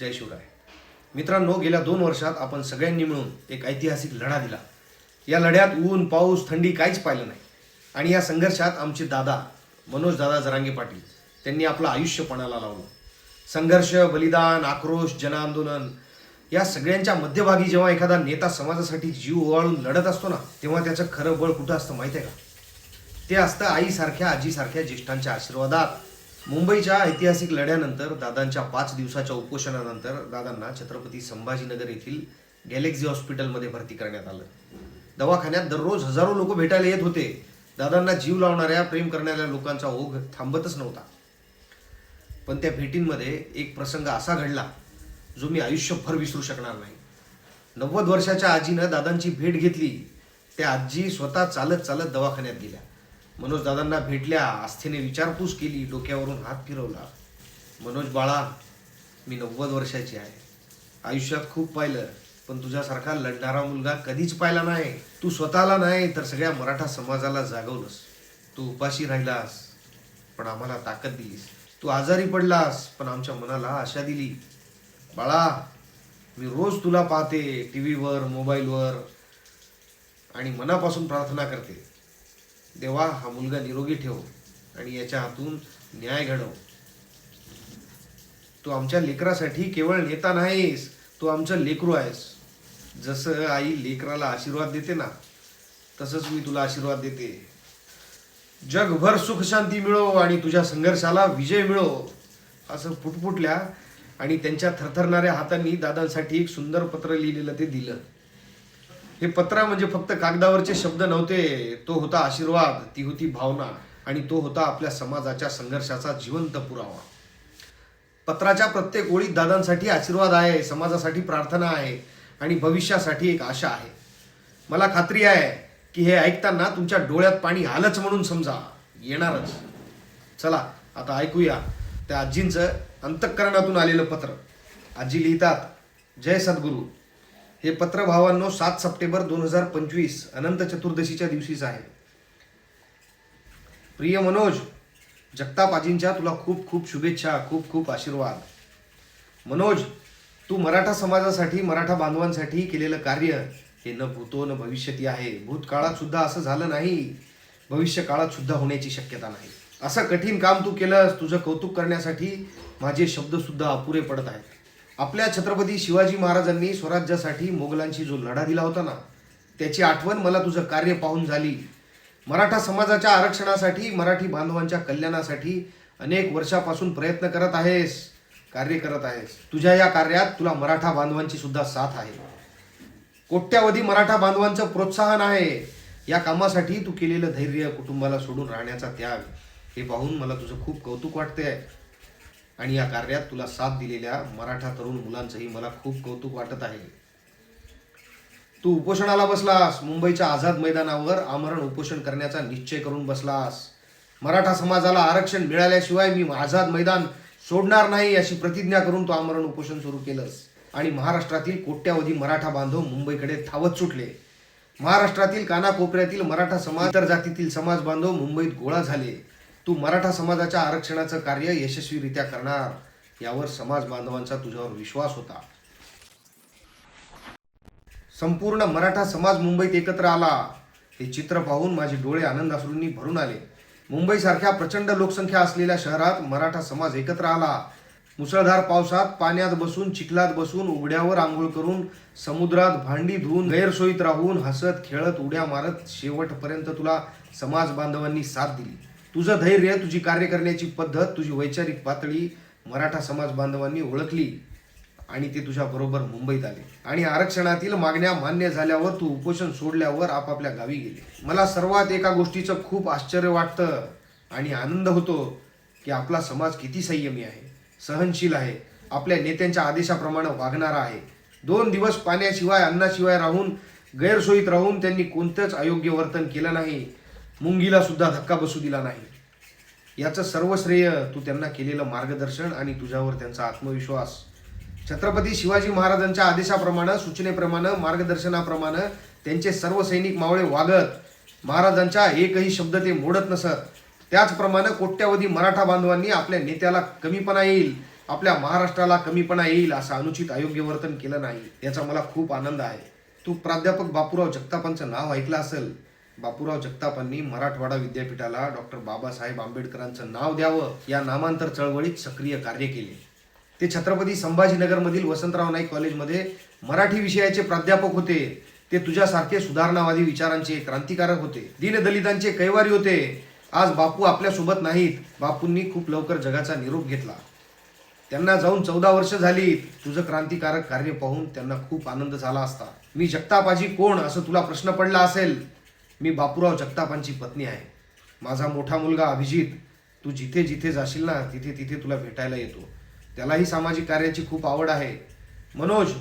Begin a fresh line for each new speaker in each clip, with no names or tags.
जय शिवराय मित्रांनो गेल्या दोन वर्षात आपण सगळ्यांनी मिळून एक ऐतिहासिक लढा दिला. या लढ्यात ऊन पाऊस थंडी काहीच पाहिलं नाही. आणि या संघर्षात आमचे दादा मनोज दादा जरांगे पाटील त्यांनी आपलं आयुष्य पणाला लावलं. संघर्ष बलिदान आक्रोश जनआंदोलन या सगळ्यांच्या मध्यभागी जेव्हा एखादा नेता समाजासाठी जीव ओवाळून लढत असतो ना तेव्हा त्याचं खरं बळ कुठं असतं माहिती आहे का? ते असतं आईसारख्या आजीसारख्या ज्येष्ठांच्या आशीर्वादात मुंबईच्या ऐतिहासिक लढ्यानंतर दादांच्या पाच दिवसाच्या उपोषणानंतर दादांना छत्रपती संभाजीनगर येथील गॅलेक्झी हॉस्पिटलमध्ये भरती करण्यात आलं. दवाखान्यात दररोज हजारो लोक भेटायला येत होते. दादांना जीव लावणाऱ्या प्रेम करणाऱ्या लोकांचा ओघ थांबतच नव्हता. पण त्या भेटींमध्ये एक प्रसंग असा घडला जो मी आयुष्यभर विसरू शकणार नाही. नव्वद वर्षाच्या आजीनं दादांची भेट घेतली. त्या आजी स्वतः चालत चालत दवाखान्यात गेल्या. मनोजदादांना भेटल्या आस्थेने विचारपूस केली डोक्यावरून हात फिरवला. मनोज बाळा मी नव्वद वर्षाची आहे. आयुष्यात खूप पाहिलं पण तुझ्यासारखा लढणारा मुलगा कधीच पाहिला नाही. तू स्वतःला नाही तर सगळ्या मराठा समाजाला जागवलंस. तू उपाशी राहिलास पण आम्हाला ताकद दिलीस. तू आजारी पडलास पण आमच्या मनाला आशा दिली. बाळा मी रोज तुला पाहते टी व्हीवर मोबाईलवर आणि मनापासून प्रार्थना करते. देवा हा मुलगा निरोगी ठेव आणि याच्या हातून न्याय घडव. तू आमच्या लेकरासाठी केवळ नेता नाहीस तू आमचं लेकरू आहेस. जसं आई लेकराला आशीर्वाद देते ना तसंच मी तुला आशीर्वाद देते. जगभर सुख शांती मिळो आणि तुझ्या संघर्षाला विजय मिळो असं फुटफुटल्या आणि त्यांच्या थरथरणाऱ्या हातांनी दादांसाठी एक सुंदर पत्र लिहिलेलं ते दिलं. हे पत्र म्हणजे फक्त कागदावरचे शब्द नव्हते. तो होता आशीर्वाद ती होती भावना आणि तो होता आपल्या समाजाच्या संघर्षाचा जिवंत पुरावा. पत्राच्या प्रत्येक ओळीत दादांसाठी आशीर्वाद आहे समाजासाठी प्रार्थना आहे आणि भविष्यासाठी एक आशा आहे. मला खात्री आहे की हे ऐकताना तुमच्या डोळ्यात पाणी आलंच म्हणून समजा. येणारच. चला आता ऐकूया. त्या आजींचं अंतःकरणातून आलेलं पत्र. आजी लिहितात जय सद्गुरू. हे पत्र भावांनो सात सप्टेंबर दोन हजार पंचवीस अनंत चतुर्दशीच्या दिवशीच आहे. प्रिय मनोज जगतापाजींच्या तुला खूप खूप शुभेच्छा खूप खूप आशीर्वाद. मनोज तू मराठा समाजासाठी मराठा बांधवांसाठी केलेलं कार्य हे न भूतो न भविष्यती आहे. भूतकाळात सुद्धा असं झालं नाही. भविष्य काळात सुद्धा होण्याची शक्यता नाही. असं कठीण काम तू केलंस तुझं कौतुक करण्यासाठी माझे शब्दसुद्धा अपुरे पडत आहेत. आपल्या छत्रपती शिवाजी महाराजांनी स्वराज्यासाठी मोगलांशी जो लढा दिला होता ना त्याची आठवण मला तुझं कार्य पाहून झाली. मराठा समाजाच्या आरक्षणासाठी मराठी बांधवांच्या कल्याणासाठी अनेक वर्षापासून प्रयत्न करत आहेस कार्य करत आहेस. तुझ्या या कार्यात तुला मराठा बांधवांची सुद्धा साथ आहे. कोट्यावधी मराठा बांधवांचं प्रोत्साहन आहे. या कामासाठी तू केलेलं धैर्य कुटुंबाला सोडून राहण्याचा त्याग हे पाहून मला तुझं खूप कौतुक वाटते आहे आणि या कार्यात तुला साथ दिलेल्या मराठा तरुण मुलांचंही मला खूप कौतुक वाटत आहे. तू उपोषणाला बसलास मुंबईच्या आझाद मैदानावर आमरण उपोषण करण्याचा निश्चय करून बसलास. मराठा समाजाला आरक्षण मिळाल्याशिवाय मी आझाद मैदान सोडणार नाही अशी प्रतिज्ञा करून तू आमरण उपोषण सुरू केलंस. आणि महाराष्ट्रातील कोट्यावधी मराठा बांधव मुंबईकडे धावत सुटले. महाराष्ट्रातील कानाकोपऱ्यातील मराठा समाज तर जातीतील समाज बांधव मुंबईत गोळा झाले. तू मराठा समाजाच्या आरक्षणाचं कार्य यशस्वीरित्या करणार यावर समाज बांधवांचा तुझ्यावर विश्वास होता. संपूर्ण मराठा समाज मुंबईत एकत्र आला. हे चित्र पाहून माझे डोळे आनंद अश्रूंनी भरून आले. मुंबईसारख्या प्रचंड लोकसंख्या असलेल्या शहरात मराठा समाज एकत्र आला. मुसळधार पावसात पाण्यात बसून चिखलात बसून उघड्यावर आंघोळ करून समुद्रात भांडी धुवून गैरसोयीत राहून हसत खेळत उड्या मारत शेवटपर्यंत तुला समाज बांधवांनी साथ दिली. तुझं धैर्य तुझी कार्य करण्याची पद्धत तुझी वैचारिक पातळी मराठा समाज बांधवांनी ओळखली आणि ते तुझ्या बरोबर मुंबईत आले. आणि आरक्षणातील मागण्या मान्य झाल्यावर तू उपोषण सोडल्यावर आपापल्या गावी गेले. मला सर्वात एका गोष्टीचं खूप आश्चर्य वाटतं आणि आनंद होतो की आपला समाज किती संयमी आहे सहनशील आहे आपल्या नेत्यांच्या आदेशाप्रमाणे वागणारा आहे. दोन दिवस पाण्याशिवाय अन्नाशिवाय राहून गैरसोयीत राहून त्यांनी कोणतंच अयोग्य वर्तन केलं नाही. मुंगीला सुद्धा धक्का बसू दिला नाही. याचं सर्व श्रेय तू त्यांना केलेलं मार्गदर्शन आणि तुझ्यावर त्यांचा आत्मविश्वास. छत्रपती शिवाजी महाराजांच्या आदेशाप्रमाणे सूचनेप्रमाणे मार्गदर्शनाप्रमाणे त्यांचे सर्व सैनिक मावळे वागत महाराजांच्या एकही शब्द ते मोडत नसत. त्याचप्रमाणे कोट्यावधी मराठा बांधवांनी आपल्या नेत्याला कमीपणा येईल आपल्या महाराष्ट्राला कमीपणा येईल असं अनुचित अयोग्य वर्तन केलं नाही याचा मला खूप आनंद आहे. तू प्राध्यापक बापूराव जगतापांचं नाव ऐकलं असेल बापूराव जगतापांनी मराठवाडा विद्यापीठाला डॉक्टर बाबासाहेब आंबेडकरांचं नाव द्यावं या नामांतर चळवळीत सक्रिय कार्य केले. ते छत्रपती संभाजीनगरमधील वसंतराव नाईक कॉलेजमध्ये मराठी विषयाचे प्राध्यापक होते. ते तुझ्यासारखे सुधारणावादी विचारांचे क्रांतिकारक होते. दीनदलितांचे कैवारी होते. आज बापू आपल्यासोबत नाहीत. बापूंनी खूप लवकर जगाचा निरोप घेतला. त्यांना जाऊन चौदा वर्ष झाली तुझं क्रांतिकारक कार्य पाहून त्यांना खूप आनंद झाला असता. मी जगतापाजी कोण असं तुला प्रश्न पडला असेल? मी बापूराव जगतापांची पत्नी आहे. माझा मोठा मुलगा अभिजित तू जिथे जिथे जाशील ना तिथे तिथे तुला भेटायला येतो. त्यालाही सामाजिक कार्याची खूप आवड आहे. मनोज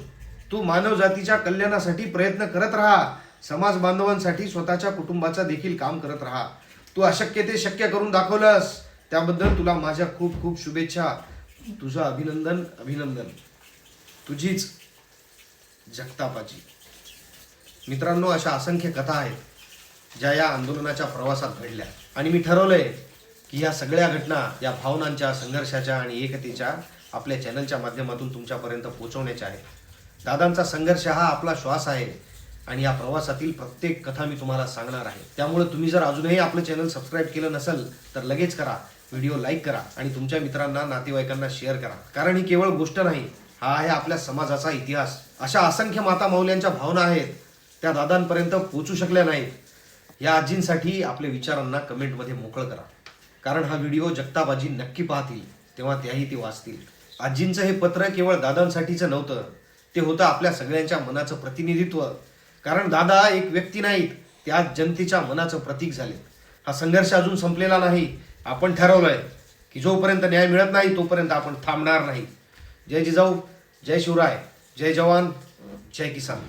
तू मानव जातीच्या कल्याणासाठी प्रयत्न करत राहा. समाज बांधवांसाठी स्वतःच्या कुटुंबाचा देखील काम करत राहा. तू अशक्य ते शक्य करून दाखवलंस. त्याबद्दल तुला माझ्या खूप खूप शुभेच्छा. तुझं अभिनंदन अभिनंदन. तुझीच जगतापाची. मित्रांनो अशा असंख्य कथा आहेत. ज्या या आंदोलनाच्या प्रवासात घडल्या. आणि मी ठरवलंय की या सगळ्या घटना या भावनांच्या संघर्षाच्या आणि एकतेच्या आपल्या चॅनलच्या माध्यमातून तुमच्यापर्यंत पोहोचवण्याच्या आहेत. दादांचा संघर्ष हा आपला श्वास आहे आणि या प्रवासातील प्रत्येक कथा मी तुम्हाला सांगणार आहे. त्यामुळे तुम्ही जर अजूनही आपलं चॅनल सबस्क्राईब केलं नसेल तर लगेच करा. व्हिडिओ लाईक करा आणि तुमच्या मित्रांना नातेवाईकांना शेअर करा. कारण ही केवळ गोष्ट नाही हा आहे आपल्या समाजाचा इतिहास. अशा असंख्य माता माऊल्यांच्या भावना आहेत. त्या दादांपर्यंत पोचू शकल्या नाहीत. या आजींसाठी आपल्या विचारांना कमेंटमध्ये मोकळं करा. कारण हा व्हिडिओ जगताबाजी नक्की पाहतील तेव्हा त्याही ते वाचतील. आजींचं हे पत्र केवळ दादांसाठीचं नव्हतं ते होतं आपल्या सगळ्यांच्या मनाचं प्रतिनिधित्व. कारण दादा एक व्यक्ती नाहीत त्या जनतेच्या मनाचं प्रतीक झाले हा संघर्ष अजून संपलेला नाही आपण ठरवलंय की जोपर्यंत न्याय मिळत नाही तोपर्यंत आपण थांबणार नाही. जय जिजाऊ जय शिवराय जय जवान जय किसान.